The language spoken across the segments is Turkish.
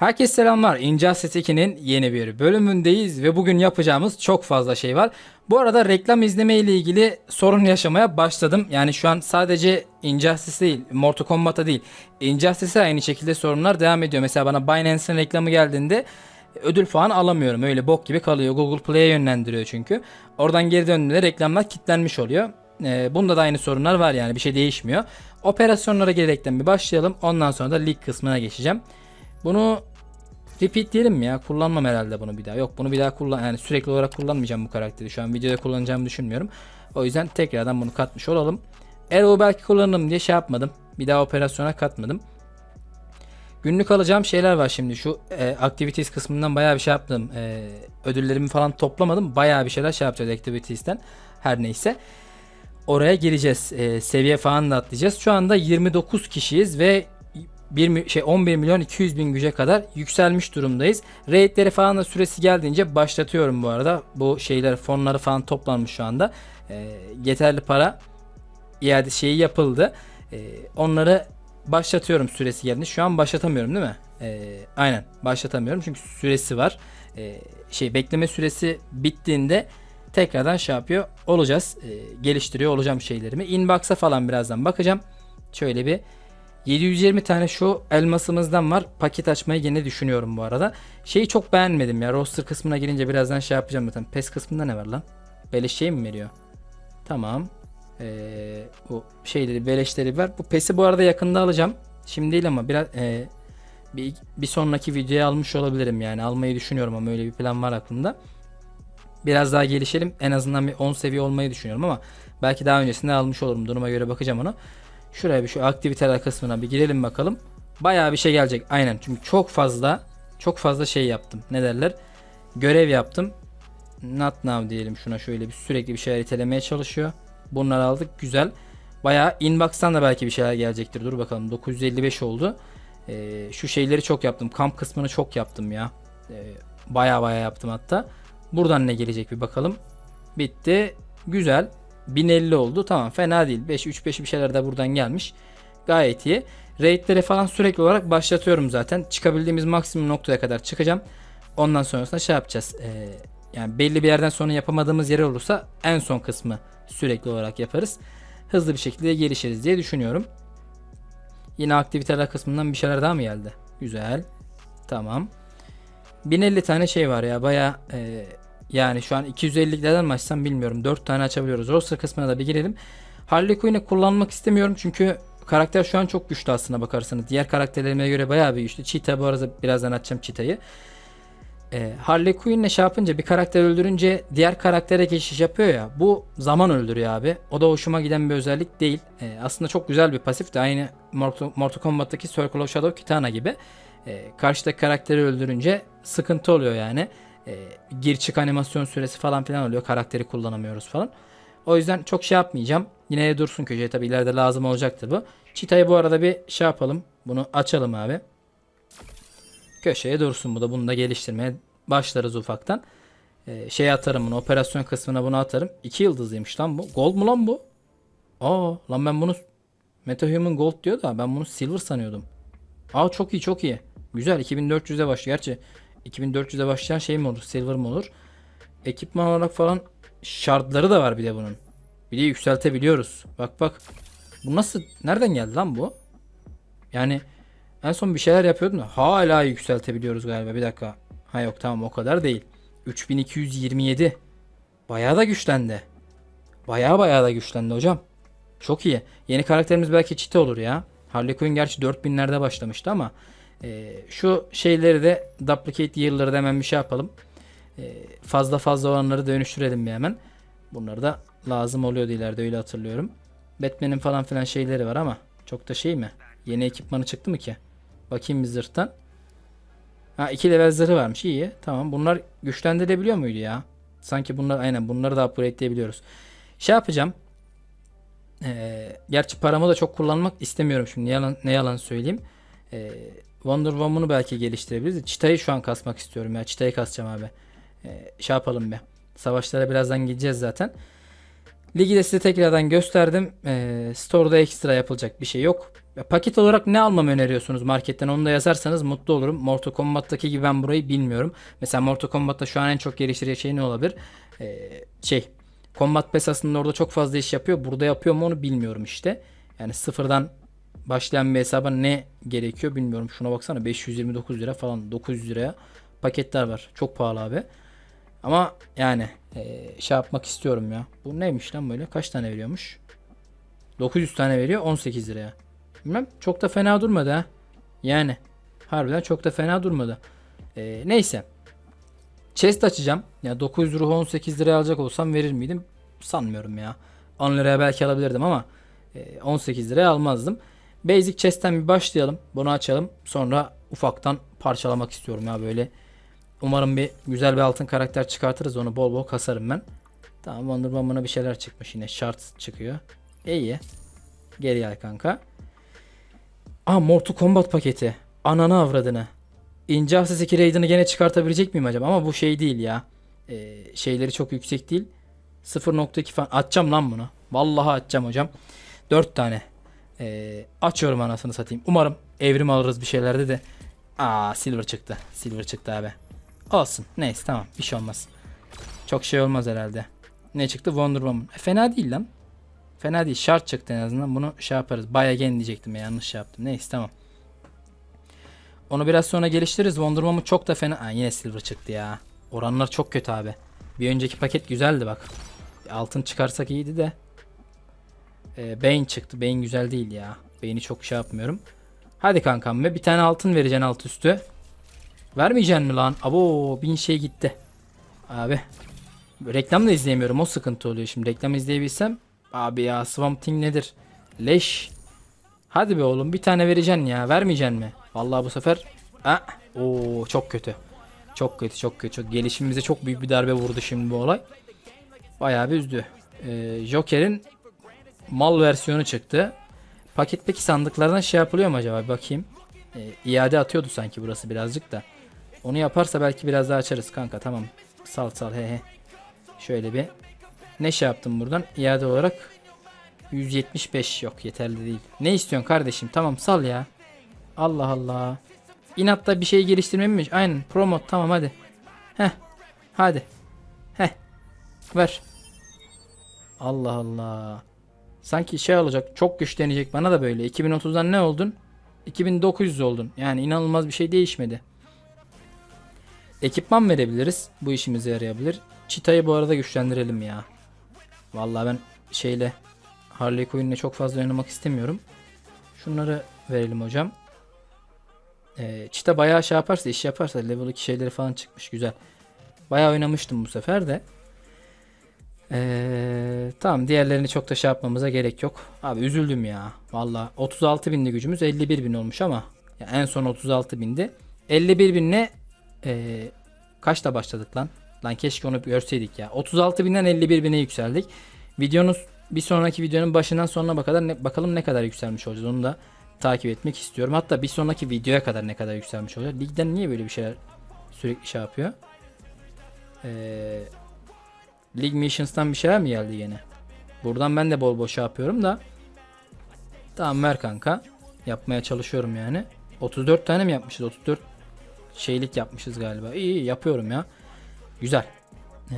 Herkese selamlar. Injustice 2'nin yeni bir bölümündeyiz ve bugün yapacağımız çok fazla şey var. Bu arada reklam izleme ile ilgili sorun yaşamaya başladım. Yani şu an sadece Injustice değil, Mortal Kombat'a değil. Injustice'e aynı şekilde sorunlar devam ediyor. Mesela bana Binance'in reklamı geldiğinde ödül falan alamıyorum. Öyle bok gibi kalıyor. Google Play'e yönlendiriyor çünkü. Oradan geri döndüğünde reklamlar kilitlenmiş oluyor. Ee, bunda da aynı sorunlar var yani bir şey değişmiyor. Operasyonlara gelerekten bir başlayalım. Ondan sonra da lig kısmına geçeceğim. Bunu repeat diyelim mi ya? Kullanmam herhalde bunu bir daha. Yok bunu bir daha kullan yani sürekli olarak kullanmayacağım bu karakteri. Şu an videoda kullanacağımı düşünmüyorum. O yüzden tekrardan bunu katmış olalım. Arrow belki kullanırım diye şey yapmadım. Bir daha operasyona katmadım. Günlük alacağım şeyler var şimdi. Şu e, activities kısmından bayağı bir şey yaptım. E, ödüllerimi falan toplamadım. Bayağı bir şeyler şey yapacağız activities'ten. Her neyse. Oraya gireceğiz. E, seviye falan da atlayacağız. Şu anda 29 kişiyiz ve 1 mi- şey 11 milyon 200 bin güce kadar yükselmiş durumdayız. Raidleri falan da süresi geldiğince başlatıyorum bu arada. Bu şeyler fonları falan toplanmış şu anda. E, yeterli para iade şeyi yapıldı. E, onları başlatıyorum süresi geldiğinde. Şu an başlatamıyorum değil mi? E, aynen başlatamıyorum çünkü süresi var. E, şey bekleme süresi bittiğinde tekrardan şey yapıyor olacağız. E, geliştiriyor olacağım şeylerimi. Inbox'a falan birazdan bakacağım. Şöyle bir 720 tane şu elmasımızdan var. Paket açmayı yine düşünüyorum bu arada. Şeyi çok beğenmedim ya. Roster kısmına girince birazdan şey yapacağım zaten. PES kısmında ne var lan? Beleş şey mi veriyor? Tamam. Ee, bu şeyleri beleşleri ver. Bu PES'i bu arada yakında alacağım. Şimdi değil ama biraz ee, bir, bir sonraki videoya almış olabilirim yani. Almayı düşünüyorum ama öyle bir plan var aklımda. Biraz daha gelişelim. En azından bir 10 seviye olmayı düşünüyorum ama belki daha öncesinde almış olurum. Duruma göre bakacağım ona. Şuraya bir şu aktiviteler kısmına bir girelim bakalım. Bayağı bir şey gelecek. Aynen. Çünkü çok fazla çok fazla şey yaptım. Ne derler? Görev yaptım. Not now diyelim şuna şöyle bir sürekli bir şeyler itelemeye çalışıyor. Bunları aldık. Güzel. Bayağı inbox'tan da belki bir şeyler gelecektir. Dur bakalım. 955 oldu. Ee, şu şeyleri çok yaptım. Kamp kısmını çok yaptım ya. Ee, bayağı bayağı yaptım hatta. Buradan ne gelecek bir bakalım. Bitti. Güzel. 1050 oldu. Tamam fena değil. 5 3 5 bir şeyler de buradan gelmiş. Gayet iyi. Raid'leri falan sürekli olarak başlatıyorum zaten. Çıkabildiğimiz maksimum noktaya kadar çıkacağım. Ondan sonrasında şey yapacağız. Ee, yani belli bir yerden sonra yapamadığımız yer olursa en son kısmı sürekli olarak yaparız. Hızlı bir şekilde gelişiriz diye düşünüyorum. Yine aktiviteler kısmından bir şeyler daha mı geldi? Güzel. Tamam. 1050 tane şey var ya baya yani şu an 250'lerden mi açsam bilmiyorum. 4 tane açabiliyoruz. Roster kısmına da bir girelim. Harley Quinn'i kullanmak istemiyorum çünkü karakter şu an çok güçlü aslına bakarsanız. Diğer karakterlerime göre bayağı bir güçlü. Cheetah bu arada birazdan açacağım Cheetah'yı. Ee, Harley Quinn'le şey yapınca bir karakter öldürünce diğer karaktere geçiş yapıyor ya. Bu zaman öldürüyor abi. O da hoşuma giden bir özellik değil. Ee, aslında çok güzel bir pasif de aynı Mortal, Mortal Kombat'taki Circle of Shadow Kitana gibi. Ee, karşıdaki karakteri öldürünce sıkıntı oluyor yani. Ee, gir çık animasyon süresi falan filan oluyor. Karakteri kullanamıyoruz falan. O yüzden çok şey yapmayacağım. Yine de dursun köşeye tabi ileride lazım olacaktır bu. Cheetah'yı bu arada bir şey yapalım. Bunu açalım abi. Köşeye dursun bu da. Bunu da geliştirmeye başlarız ufaktan. Ee, şey atarım bunu. Operasyon kısmına bunu atarım. 2 yıldızlıymış lan bu. Gold mu lan bu? Aa lan ben bunu Metahuman Gold diyor da ben bunu Silver sanıyordum. Aa çok iyi çok iyi. Güzel 2400'e başlıyor. Gerçi 2400'e başlayan şey mi olur? Silver mı olur? Ekipman olarak falan şartları da var bir de bunun. Bir de yükseltebiliyoruz. Bak bak. Bu nasıl? Nereden geldi lan bu? Yani en son bir şeyler yapıyordum da hala yükseltebiliyoruz galiba. Bir dakika. Ha yok tamam o kadar değil. 3227. Bayağı da güçlendi. Bayağı bayağı da güçlendi hocam. Çok iyi. Yeni karakterimiz belki çite olur ya. Harley Quinn gerçi 4000'lerde başlamıştı ama e, şu şeyleri de duplicate year'ları da hemen bir şey yapalım. E, fazla fazla olanları dönüştürelim bir hemen. Bunları da lazım oluyordu ileride öyle hatırlıyorum. Batman'in falan filan şeyleri var ama çok da şey mi? Yeni ekipmanı çıktı mı ki? Bakayım bir zırhtan. Ha iki level zırhı varmış iyi. Tamam bunlar güçlendirilebiliyor muydu ya? Sanki bunlar aynen bunları da upgrade'leyebiliyoruz. Şey yapacağım. Ee, gerçi paramı da çok kullanmak istemiyorum şimdi. Ne yalan, ne yalan söyleyeyim. Ee, Wonder Woman'u belki geliştirebiliriz. Çitayı şu an kasmak istiyorum ya. Çitayı kasacağım abi. Ee, şey yapalım be. Savaşlara birazdan gideceğiz zaten. Ligi de size tekrardan gösterdim. Ee, store'da ekstra yapılacak bir şey yok. Ve Paket olarak ne almamı öneriyorsunuz marketten onu da yazarsanız mutlu olurum. Mortal Kombat'taki gibi ben burayı bilmiyorum. Mesela Mortal Kombat'ta şu an en çok geliştirecek şey ne olabilir? Ee, şey Combat Pass aslında orada çok fazla iş yapıyor. Burada yapıyor mu onu bilmiyorum işte. Yani sıfırdan başlayan bir hesaba ne gerekiyor bilmiyorum. Şuna baksana 529 lira falan 900 liraya paketler var. Çok pahalı abi. Ama yani eee, şey yapmak istiyorum ya. Bu neymiş lan böyle? Kaç tane veriyormuş? 900 tane veriyor 18 liraya. Bilmem çok da fena durmadı ha. Yani harbiden çok da fena durmadı. Eee, neyse. Chest açacağım. Ya 900 ruhu 18 liraya alacak olsam verir miydim? Sanmıyorum ya. 10 liraya belki alabilirdim ama e, 18 liraya almazdım. Basic chest'ten bir başlayalım. Bunu açalım. Sonra ufaktan parçalamak istiyorum ya böyle. Umarım bir güzel bir altın karakter çıkartırız. Onu bol bol kasarım ben. Tamam Wonder Woman'a bir şeyler çıkmış yine. Shard çıkıyor. İyi. Geri gel kanka. Aa Mortal Kombat paketi. Ananı avradını. Injustice 2 Raiden'ı gene çıkartabilecek miyim acaba? Ama bu şey değil ya. Ee, şeyleri çok yüksek değil. 0.2 falan. Atacağım lan bunu. Vallahi atacağım hocam. 4 tane. Ee, açıyorum anasını satayım. Umarım evrim alırız bir şeylerde de. Aa silver çıktı. Silver çıktı abi. Olsun. Neyse tamam. Bir şey olmaz. Çok şey olmaz herhalde. Ne çıktı? Wonder Woman. E, fena değil lan. Fena değil. Şart çıktı en azından. Bunu şey yaparız. Bay again diyecektim ya. Yanlış şey yaptım. Neyse tamam. Onu biraz sonra geliştiririz. Wonder Woman çok da fena. Aa, yine silver çıktı ya. Oranlar çok kötü abi. Bir önceki paket güzeldi bak. Altın çıkarsak iyiydi de. Ee, Bane çıktı. Bane güzel değil ya. Bane'i çok şey yapmıyorum. Hadi kankam be. Bir tane altın vereceksin alt üstü. Vermeyeceksin mi lan? Abo bin şey gitti. Abi. Reklam da izleyemiyorum. O sıkıntı oluyor şimdi. Reklam izleyebilsem. Abi ya Swamp Thing nedir? Leş. Hadi be oğlum bir tane vereceksin ya. Vermeyeceksin mi? Vallahi bu sefer. Ha? Oo çok kötü. Çok kötü çok kötü. Çok, gelişimimize çok büyük bir darbe vurdu şimdi bu olay. Bayağı bir üzdü. Ee, Joker'in mal versiyonu çıktı. Paketteki sandıklardan şey yapılıyor mu acaba? Bir bakayım. Ee, iade atıyordu sanki burası birazcık da. Onu yaparsa belki biraz daha açarız kanka tamam. Sal sal he he. Şöyle bir. Ne şey yaptım buradan? İade olarak 175 yok yeterli değil. Ne istiyorsun kardeşim? Tamam sal ya. Allah Allah. İnatta bir şey geliştirmemiş. Aynen. Promote tamam hadi. Heh. Hadi. Heh. Ver. Allah Allah. Sanki şey olacak. Çok güçlenecek bana da böyle. 2030'dan ne oldun? 2900 oldun. Yani inanılmaz bir şey değişmedi. Ekipman verebiliriz. Bu işimize yarayabilir. Çita'yı bu arada güçlendirelim ya. Vallahi ben şeyle Harley Quinn'le çok fazla oynamak istemiyorum. Şunları verelim hocam. Ee, Çita bayağı şey yaparsa, iş yaparsa level 2 şeyleri falan çıkmış güzel. Bayağı oynamıştım bu sefer de. Ee, tamam diğerlerini çok da şey yapmamıza gerek yok. Abi üzüldüm ya. Valla 36 bindi gücümüz 51 bin olmuş ama ya en son 36 bindi. 51 binle ee, kaçta başladık lan? Lan keşke onu görseydik ya. 36 binden 51 bine yükseldik. Videonun bir sonraki videonun başından sonuna kadar ne, bakalım ne kadar yükselmiş olacağız. Onu da takip etmek istiyorum. Hatta bir sonraki videoya kadar ne kadar yükselmiş olacak. Ligden niye böyle bir şeyler sürekli şey yapıyor? Ee, League Missions'tan bir şeyler mi geldi yine? Buradan ben de bol bol şey yapıyorum da. Tamam ver kanka. Yapmaya çalışıyorum yani. 34 tane mi yapmışız? 34 şeylik yapmışız galiba. İyi iyi yapıyorum ya. Güzel. Ee,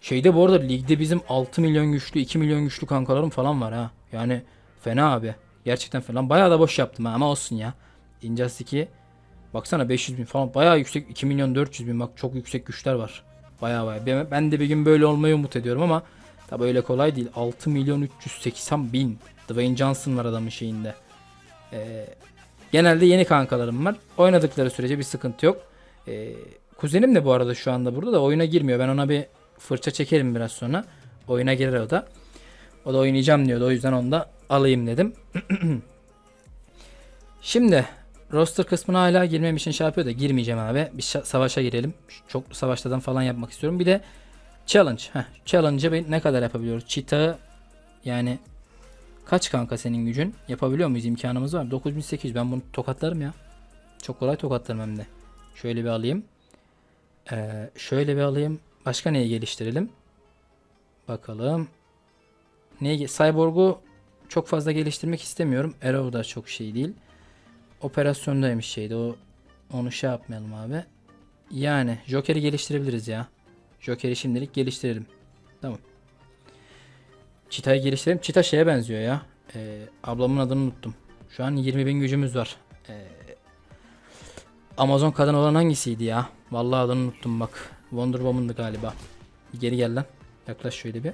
şeyde bu arada ligde bizim 6 milyon güçlü 2 milyon güçlü kankalarım falan var ha. Yani fena abi. Gerçekten falan. Bayağı da boş yaptım ha ama olsun ya. Injustice 2 Baksana 500 bin falan bayağı yüksek 2 milyon 400 bin bak çok yüksek güçler var. Bayağı. Ben- Ben de bir gün böyle olmayı umut ediyorum ama tabi öyle kolay değil. 6 milyon 380 bin. Dwayne Johnson var adamın şeyinde. Ee, genelde yeni kankalarım var. Oynadıkları sürece bir sıkıntı yok. Ee, kuzenim de bu arada şu anda burada da oyuna girmiyor. Ben ona bir fırça çekerim biraz sonra. Oyuna girer o da. O da oynayacağım diyordu. O yüzden onu da alayım dedim. Şimdi roster kısmına hala girmem için şey yapıyor da girmeyeceğim abi. Bir şa- savaşa girelim. Çoklu savaşlardan falan yapmak istiyorum. Bir de challenge. Heh, challenge'ı ne kadar yapabiliyoruz? Cheetah'ı yani kaç kanka senin gücün? Yapabiliyor muyuz? İmkanımız var. 9800. Ben bunu tokatlarım ya. Çok kolay tokatlarım hem de. Şöyle bir alayım. Ee, şöyle bir alayım. Başka neyi geliştirelim? Bakalım. Neyi? Cyborg'u çok fazla geliştirmek istemiyorum. Arrow da çok şey değil. Operasyondaymış şeydi. O onu şey yapmayalım abi. Yani Joker'i geliştirebiliriz ya. Joker'i şimdilik geliştirelim. Tamam. Çita'yı geliştirelim. Çita şeye benziyor ya. Ee, ablamın adını unuttum. Şu an 20 bin gücümüz var. Ee, Amazon kadın olan hangisiydi ya? Vallahi adını unuttum bak. Wonder Woman'dı galiba. Geri gel lan. Yaklaş şöyle bir.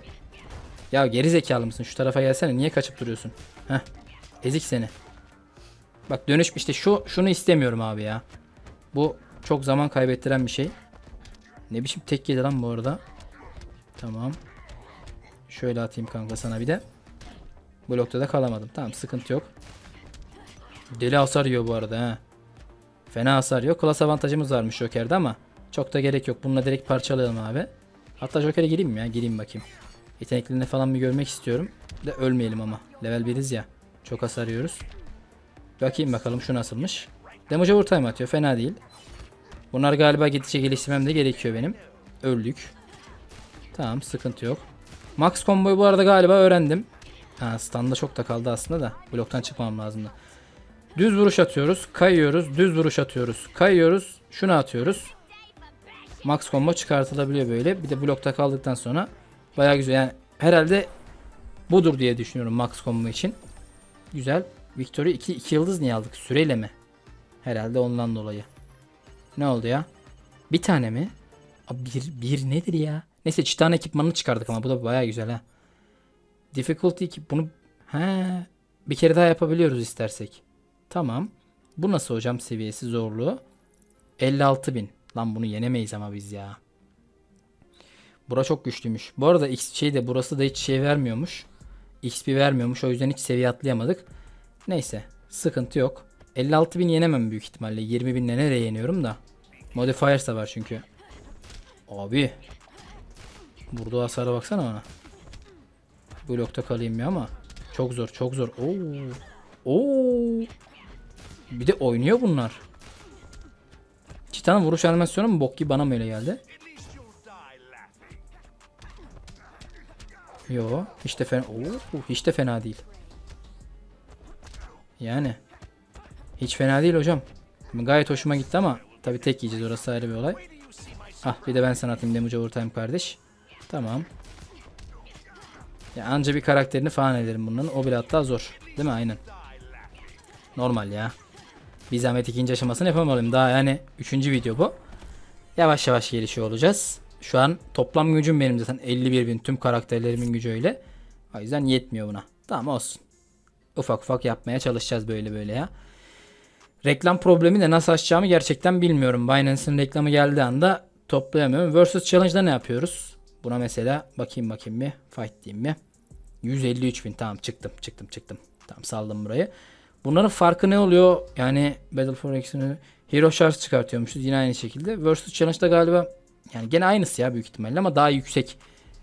Ya geri zekalı mısın? Şu tarafa gelsene. Niye kaçıp duruyorsun? Heh. Ezik seni. Bak dönüş işte şu şunu istemiyorum abi ya. Bu çok zaman kaybettiren bir şey. Ne biçim tek yedi lan bu arada. Tamam. Şöyle atayım kanka sana bir de. Blokta da kalamadım. Tamam sıkıntı yok. Deli hasar yiyor bu arada ha. Fena hasar yok. Klas avantajımız varmış Joker'de ama çok da gerek yok. Bununla direkt parçalayalım abi. Hatta Joker'e gireyim mi ya? Gireyim bakayım. Yeteneklerini falan bir görmek istiyorum. De ölmeyelim ama. Level 1'iz ya. Çok hasar yiyoruz. Bakayım bakalım şu nasılmış. Damage overtime atıyor. Fena değil. Bunlar galiba gittikçe geliştirmem de gerekiyor benim. Öldük. Tamam sıkıntı yok. Max combo'yu bu arada galiba öğrendim. Ha standa çok da kaldı aslında da. Bloktan çıkmam lazımdı. Düz vuruş atıyoruz. Kayıyoruz. Düz vuruş atıyoruz. Kayıyoruz. Şunu atıyoruz. Max combo çıkartılabiliyor böyle. Bir de blokta kaldıktan sonra bayağı güzel. Yani herhalde budur diye düşünüyorum max combo için. Güzel. Victory 2 2 yıldız niye aldık? Süreyle mi? Herhalde ondan dolayı. Ne oldu ya? Bir tane mi? Abi bir, bir nedir ya? Neyse çitan ekipmanını çıkardık ama bu da bayağı güzel ha. Difficulty 2 bunu he bir kere daha yapabiliyoruz istersek. Tamam. Bu nasıl hocam seviyesi zorluğu? 56.000. Lan bunu yenemeyiz ama biz ya. Bura çok güçlüymüş. Bu arada X şey de burası da hiç şey vermiyormuş. XP vermiyormuş. O yüzden hiç seviye atlayamadık. Neyse. Sıkıntı yok. 56.000 yenemem büyük ihtimalle. 20.000'le nereye yeniyorum da. Modifiers da var çünkü. Abi. Vurduğu hasara baksana bana. Blokta kalayım ya ama. Çok zor çok zor. Oo. Oo. Bir de oynuyor bunlar. Titan vuruş animasyonu mu bok gibi bana mı öyle geldi? Yo, hiç de fena. Oo, hiç de fena değil. Yani hiç fena değil hocam. Gayet hoşuma gitti ama tabi tek yiyeceğiz orası ayrı bir olay. Ah bir de ben sana atayım damage overtime kardeş. Tamam. Ya anca bir karakterini falan ederim bunların. O bile hatta zor. Değil mi? Aynen. Normal ya. Bir zahmet ikinci aşamasını yapamalıyım. Daha yani üçüncü video bu. Yavaş yavaş gelişiyor olacağız. Şu an toplam gücüm benim zaten 51 bin tüm karakterlerimin gücü öyle. O yüzden yetmiyor buna. Tamam olsun. Ufak ufak yapmaya çalışacağız böyle böyle ya. Reklam problemi de nasıl açacağımı gerçekten bilmiyorum. Binance'ın reklamı geldiği anda toplayamıyorum. Versus Challenge'da ne yapıyoruz? Buna mesela bakayım bakayım bir fight diyeyim mi? 153 bin tamam çıktım çıktım çıktım. Tamam saldım burayı. Bunların farkı ne oluyor? Yani Battle for Action'ı Hero Shards çıkartıyormuşuz yine aynı şekilde. Versus Challenge'da galiba yani gene aynısı ya büyük ihtimalle ama daha yüksek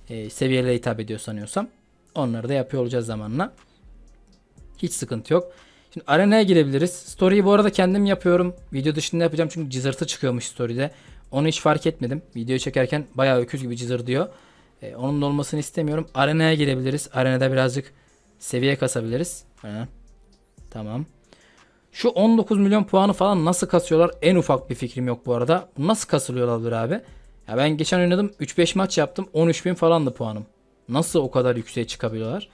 e, seviyelere hitap ediyor sanıyorsam. Onları da yapıyor olacağız zamanla. Hiç sıkıntı yok. Şimdi arenaya girebiliriz. Story'yi bu arada kendim yapıyorum. Video dışında yapacağım çünkü cızırtı çıkıyormuş story'de. Onu hiç fark etmedim. Video çekerken bayağı öküz gibi cızır diyor. Ee, onun olmasını istemiyorum. Arenaya girebiliriz. Arenada birazcık seviye kasabiliriz. Ha. Tamam. Şu 19 milyon puanı falan nasıl kasıyorlar? En ufak bir fikrim yok bu arada. Nasıl kasılıyor olabilir abi? Ya ben geçen oynadım 3-5 maç yaptım. 13 bin falandı puanım. Nasıl o kadar yükseğe çıkabiliyorlar?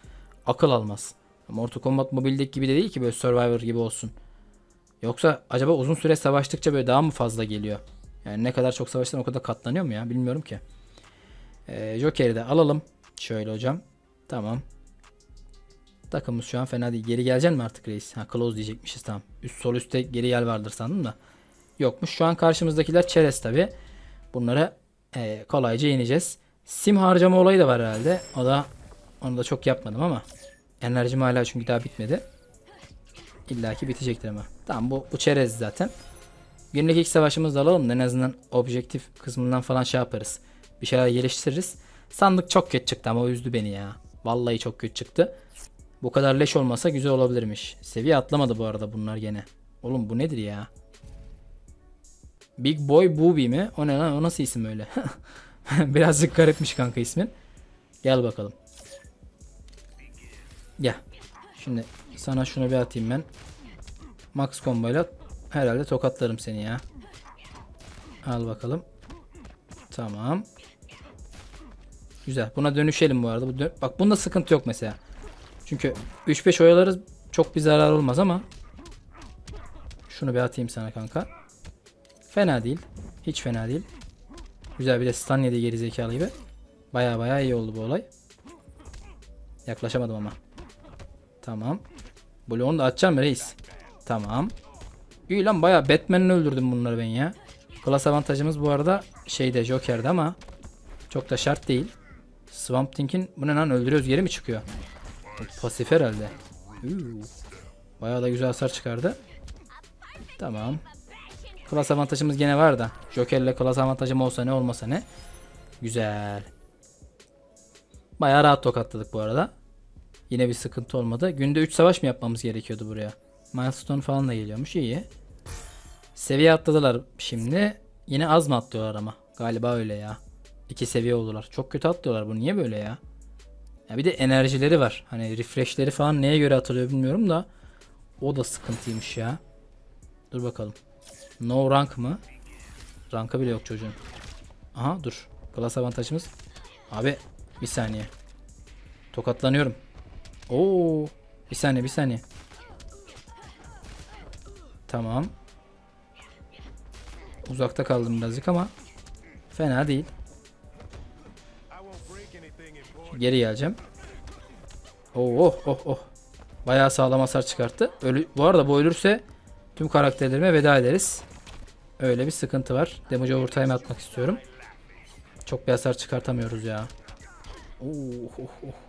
Akıl almaz. Mortal Kombat Mobile'deki gibi de değil ki böyle Survivor gibi olsun. Yoksa acaba uzun süre savaştıkça böyle daha mı fazla geliyor? Yani ne kadar çok savaştan o kadar katlanıyor mu ya? Bilmiyorum ki. Ee, Joker'i de alalım. Şöyle hocam. Tamam. Takımımız şu an fena değil. Geri geleceksin mi artık reis? Ha close diyecekmişiz tamam. Üst sol üstte geri gel vardır sandım da. Yokmuş. Şu an karşımızdakiler çerez tabi. Bunları e, kolayca yeneceğiz. Sim harcama olayı da var herhalde. O da onu da çok yapmadım ama. Enerjim hala çünkü daha bitmedi. İlla ki bitecektir ama. Tamam bu, bu çerez zaten. Günlük ilk savaşımızı alalım da en azından objektif kısmından falan şey yaparız. Bir şeyler geliştiririz. Sandık çok kötü çıktı ama o üzdü beni ya. Vallahi çok kötü çıktı. Bu kadar leş olmasa güzel olabilirmiş. Seviye atlamadı bu arada bunlar gene. Oğlum bu nedir ya? Big Boy Booby mi? O ne lan? O nasıl isim öyle? Birazcık garipmiş kanka ismin. Gel bakalım. Gel. Şimdi sana şunu bir atayım ben. Max komboyla herhalde tokatlarım seni ya. Al bakalım. Tamam. Güzel. Buna dönüşelim bu arada. Bu dö- Bak bunda sıkıntı yok mesela. Çünkü 3-5 oyalarız çok bir zarar olmaz ama şunu bir atayım sana kanka. Fena değil. Hiç fena değil. Güzel bir de stun yedi geri zekalı gibi. Baya baya iyi oldu bu olay. Yaklaşamadım ama. Tamam. Bloğunu da atacağım reis. Tamam. İyi lan baya Batman'ini öldürdüm bunları ben ya. Klas avantajımız bu arada şeyde Joker'de ama çok da şart değil. Swamp Thing'in bu ne lan öldürüyoruz geri mi çıkıyor? Pasif herhalde. Bayağı da güzel hasar çıkardı. Tamam. Klas avantajımız gene var da. Joker'le klas avantajım olsa ne olmasa ne. Güzel. Bayağı rahat tokatladık bu arada. Yine bir sıkıntı olmadı. Günde 3 savaş mı yapmamız gerekiyordu buraya? Milestone falan da geliyormuş. İyi. Seviye atladılar şimdi. Yine az mı atlıyorlar ama? Galiba öyle ya. İki seviye oldular. Çok kötü atlıyorlar. Bu niye böyle ya? Ya bir de enerjileri var. Hani refreshleri falan neye göre atılıyor bilmiyorum da. O da sıkıntıymış ya. Dur bakalım. No rank mı? Rankı bile yok çocuğun. Aha dur. Class avantajımız. Abi bir saniye. Tokatlanıyorum. Oo, bir saniye bir saniye. Tamam. Uzakta kaldım birazcık ama fena değil. Geri geleceğim. Oh oh oh oh. Bayağı sağlam hasar çıkarttı. Ölü bu arada bu ölürse tüm karakterlerime veda ederiz. Öyle bir sıkıntı var. Damage overtime atmak istiyorum. Çok bir hasar çıkartamıyoruz ya. Oh, oh, oh.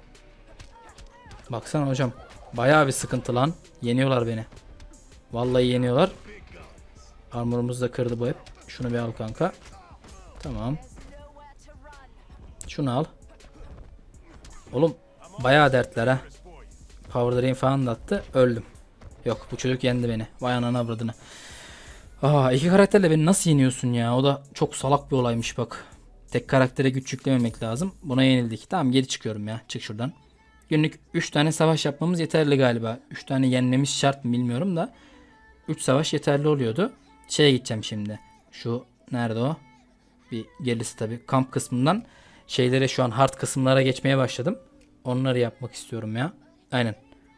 Baksana hocam. Bayağı bir sıkıntı lan. Yeniyorlar beni. Vallahi yeniyorlar. Armorumuz da kırdı bu hep. Şunu bir al kanka. Tamam. Şunu al. Oğlum bayağı dertler ha. Power Drain falan da attı. Öldüm. Yok bu çocuk yendi beni. Vay anana avradını. Aa iki karakterle beni nasıl yeniyorsun ya? O da çok salak bir olaymış bak. Tek karaktere güç yüklememek lazım. Buna yenildik. Tamam geri çıkıyorum ya. Çık şuradan. Günlük 3 tane savaş yapmamız yeterli galiba. 3 tane yenmemiz şart mı bilmiyorum da. 3 savaş yeterli oluyordu. Şeye gideceğim şimdi. Şu nerede o? Bir gerisi tabii kamp kısmından şeylere şu an hard kısımlara geçmeye başladım. Onları yapmak istiyorum ya. Aynen.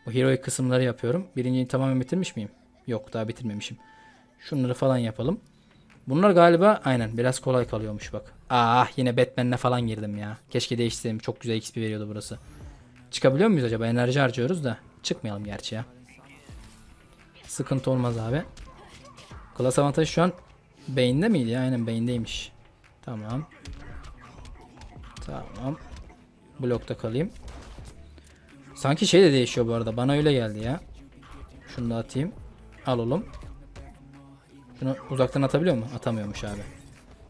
Bu heroic kısımları yapıyorum. Birinciyi tamamen bitirmiş miyim? Yok daha bitirmemişim. Şunları falan yapalım. Bunlar galiba aynen biraz kolay kalıyormuş bak. Ah yine Batman'le falan girdim ya. Keşke değiştirseydim. Çok güzel XP veriyordu burası. Çıkabiliyor muyuz acaba? Enerji harcıyoruz da. Çıkmayalım gerçi ya. Sıkıntı olmaz abi. Klas avantajı şu an beyinde miydi ya? Aynen beyindeymiş. Tamam. Tamam. Blokta kalayım. Sanki şey de değişiyor bu arada. Bana öyle geldi ya. Şunu da atayım. Al oğlum. Şunu uzaktan atabiliyor mu? Atamıyormuş abi.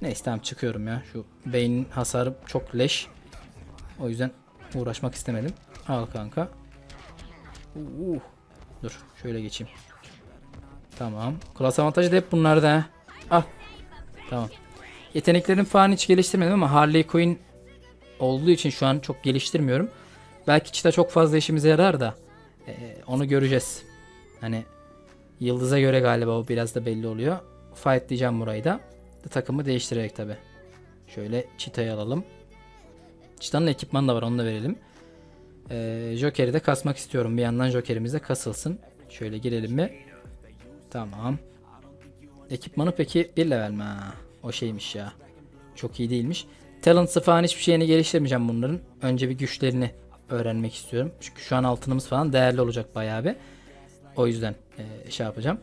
Neyse tamam çıkıyorum ya. Şu beynin hasarı çok leş. O yüzden uğraşmak istemedim. Al kanka. Uh, dur şöyle geçeyim. Tamam. Klas avantajı da hep bunlarda ha. Al. Tamam. Yeteneklerim falan hiç geliştirmedim ama Harley Quinn olduğu için şu an çok geliştirmiyorum. Belki çita çok fazla işimize yarar da e, onu göreceğiz. Hani yıldıza göre galiba o biraz da belli oluyor. Fight diyeceğim burayı da. Takımı değiştirerek tabi. Şöyle çitayı alalım. Çitanın ekipmanı da var onu da verelim. Ee, Joker'i de kasmak istiyorum. Bir yandan Joker'imiz de kasılsın. Şöyle girelim mi? Tamam. Ekipmanı peki bir level mi? Ha, o şeymiş ya. Çok iyi değilmiş. Talents'ı falan hiçbir şeyini geliştirmeyeceğim bunların. Önce bir güçlerini öğrenmek istiyorum. Çünkü şu an altınımız falan değerli olacak bayağı bir. O yüzden e, şey yapacağım.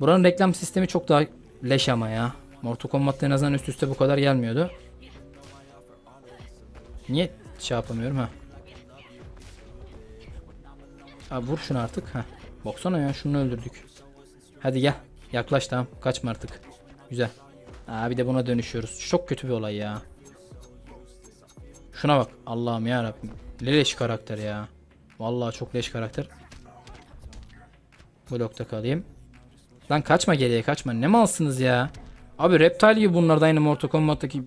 Buranın reklam sistemi çok daha leş ama ya. Mortal Kombat'ta en azından üst üste bu kadar gelmiyordu. Niye şey yapamıyorum ha? Abi vur şunu artık. ha. Baksana ya şunu öldürdük. Hadi gel. Yaklaş tamam. Kaçma artık. Güzel. Aa, bir de buna dönüşüyoruz. Çok kötü bir olay ya. Şuna bak. Allah'ım ya. Leş karakter ya. Vallahi çok leş karakter. Blokta kalayım. Lan kaçma geriye kaçma. Ne malsınız ya? Abi Reptile gibi bunlar da aynı Mortal Kombat'taki.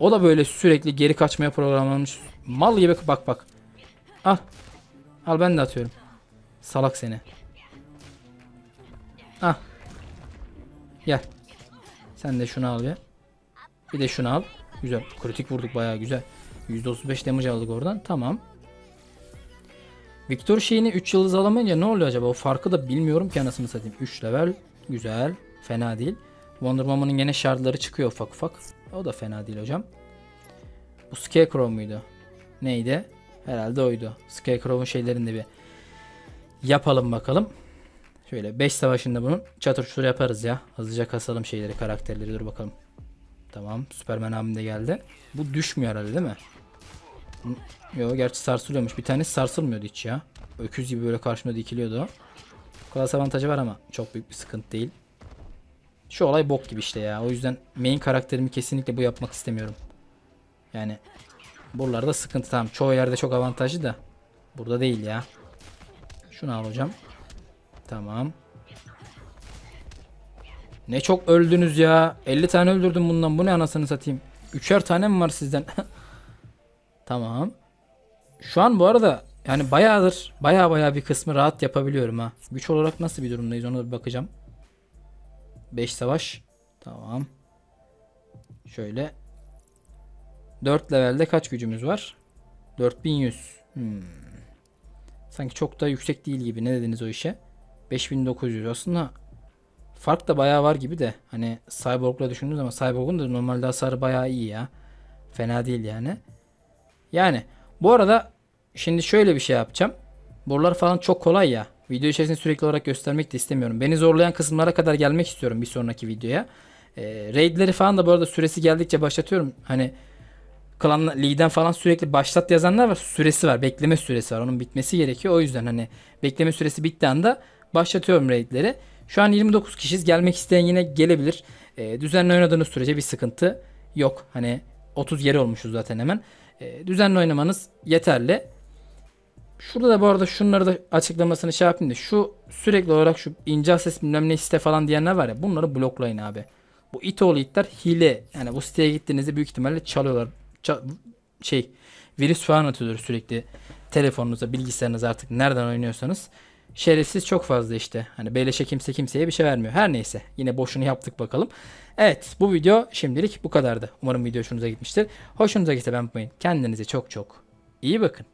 O da böyle sürekli geri kaçmaya programlanmış. Mal gibi bak bak. Al. Al ben de atıyorum. Salak seni. Ah. Gel. Sen de şunu al bir. Bir de şunu al. Güzel. Kritik vurduk bayağı güzel. %35 damage aldık oradan. Tamam. Victor şeyini 3 yıldız alamayınca ne oluyor acaba? O farkı da bilmiyorum ki anasını satayım. 3 level. Güzel. Fena değil. Wonder Woman'ın gene şardları çıkıyor ufak ufak. O da fena değil hocam. Bu Scarecrow muydu? Neydi? Herhalde oydu. Scarecrow'un şeylerini de bir yapalım bakalım. Şöyle 5 savaşında bunun çatır çutur yaparız ya. Hızlıca kasalım şeyleri, karakterleri dur bakalım. Tamam. Superman de geldi. Bu düşmüyor herhalde değil mi? Yo gerçi sarsılıyormuş. Bir tanesi sarsılmıyordu hiç ya. Öküz gibi böyle karşımda dikiliyordu. Klas avantajı var ama çok büyük bir sıkıntı değil. Şu olay bok gibi işte ya. O yüzden main karakterimi kesinlikle bu yapmak istemiyorum. Yani buralarda sıkıntı tamam. Çoğu yerde çok avantajlı da. Burada değil ya. Şunu al hocam. Tamam. Ne çok öldünüz ya. 50 tane öldürdüm bundan. Bu ne anasını satayım. Üçer tane mi var sizden? tamam. Şu an bu arada yani bayağıdır baya baya bir kısmı rahat yapabiliyorum ha. Güç olarak nasıl bir durumdayız ona da bir bakacağım. 5 savaş. Tamam. Şöyle. 4 levelde kaç gücümüz var? 4100. Hmm. Sanki çok da yüksek değil gibi. Ne dediniz o işe? 5900 aslında fark da bayağı var gibi de hani Cyborg'la düşündüğünüz zaman Cyborg'un da normalde hasarı bayağı iyi ya. Fena değil yani. Yani bu arada şimdi şöyle bir şey yapacağım. Buralar falan çok kolay ya. Video içerisinde sürekli olarak göstermek de istemiyorum. Beni zorlayan kısımlara kadar gelmek istiyorum bir sonraki videoya. Ee, raidleri falan da bu arada süresi geldikçe başlatıyorum. Hani klan Lee'den falan sürekli başlat yazanlar var. Süresi var. Bekleme süresi var. Onun bitmesi gerekiyor. O yüzden hani bekleme süresi bittiği anda başlatıyorum raidleri. Şu an 29 kişiyiz. Gelmek isteyen yine gelebilir. Ee, düzenli oynadığınız sürece bir sıkıntı yok. Hani 30 geri olmuşuz zaten hemen. Ee, düzenli oynamanız yeterli. Şurada da bu arada şunları da açıklamasını şey yapayım da şu sürekli olarak şu ince ses bilmem ne site falan diyenler var ya bunları bloklayın abi. Bu itoğlu itler hile. Yani bu siteye gittiğinizde büyük ihtimalle çalıyorlar. Şey virüs falan atıyordur sürekli telefonunuza, bilgisayarınıza artık nereden oynuyorsanız. Şerefsiz çok fazla işte. Hani beleşe kimse kimseye bir şey vermiyor. Her neyse. Yine boşunu yaptık bakalım. Evet bu video şimdilik bu kadardı. Umarım video hoşunuza gitmiştir. Hoşunuza gitse ben unutmayın. Kendinize çok çok iyi bakın.